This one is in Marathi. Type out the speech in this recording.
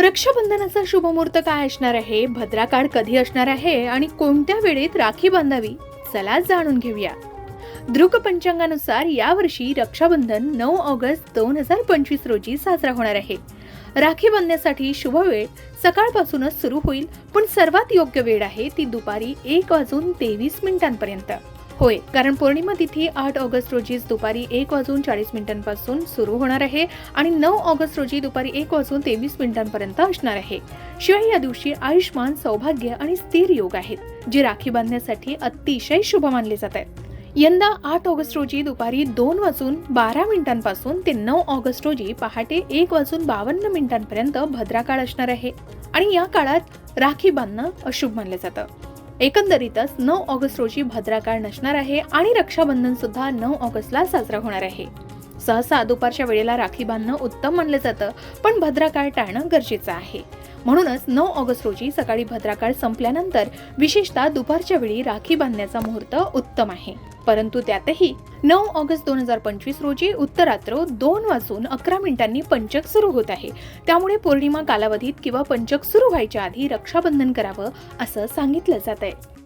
रक्षाबंधनाचा शुभमुहूर्त काय असणार आहे? भद्राकाळ कधी असणार आहे? आणि कोणत्या वेळेत राखी बांधावी? चला जाणून घेऊया. दृक पंचांगानुसार यावर्षी रक्षाबंधन नऊ ऑगस्ट दोन हजार पंचवीस रोजी साजरा होणार आहे. राखी बांधण्यासाठी शुभ वेळ सकाळपासूनच सुरू होईल पण सर्वात योग्य वेळ आहे ती दुपारी एक वाजून तेवीस मिनिटांपर्यंत. होय कारण पौर्णिमा तिथी आठ ऑगस्ट रोजीच दुपारी एक वाजून चाळीस मिनिटांपासून सुरू होणार आहे आणि नऊ ऑगस्ट रोजी दुपारी एक वाजून तेवीस मिनिटांपर्यंत असणार आहे. शिवाय या दिवशी आयुष्मान सौभाग्य आणि स्थिर योग आहेत जे राखी बांधण्यासाठी अतिशय शुभ मानले जात आहेत. यंदा आठ ऑगस्ट रोजी दुपारी दोन वाजून बारा मिनिटांपासून ते नऊ ऑगस्ट रोजी पहाटे एक वाजून बावन्न मिनिटांपर्यंत भद्राकाळ असणार आहे आणि या काळात राखी बांधणं अशुभ मानलं जातं. एकंदरीतच नऊ ऑगस्ट रोजी भद्राकाळ नसणार आहे आणि रक्षाबंधन सुद्धा नऊ ऑगस्टला साजरा होणार आहे. सहसा दुपारच्या वेळेला राखी बांधणं उत्तम मानलं जातं पण भद्राकाळ टाळणं गरजेचं आहे. म्हणूनच नऊ ऑगस्ट रोजी सकाळी भद्राकाळ संपल्यानंतर विशेषतः दुपारच्या वेळी राखी बांधण्याचा मुहूर्त उत्तम आहे. परंतु त्यातही नऊ ऑगस्ट दोन हजार पंचवीस रोजी उत्तरात्र दोन वाजून अकरा मिनिटांनी पंचक सुरू होत आहे. त्यामुळे पौर्णिमा कालावधीत किंवा पंचक सुरू व्हायच्या आधी रक्षाबंधन करावं असं सांगितलं जात आहे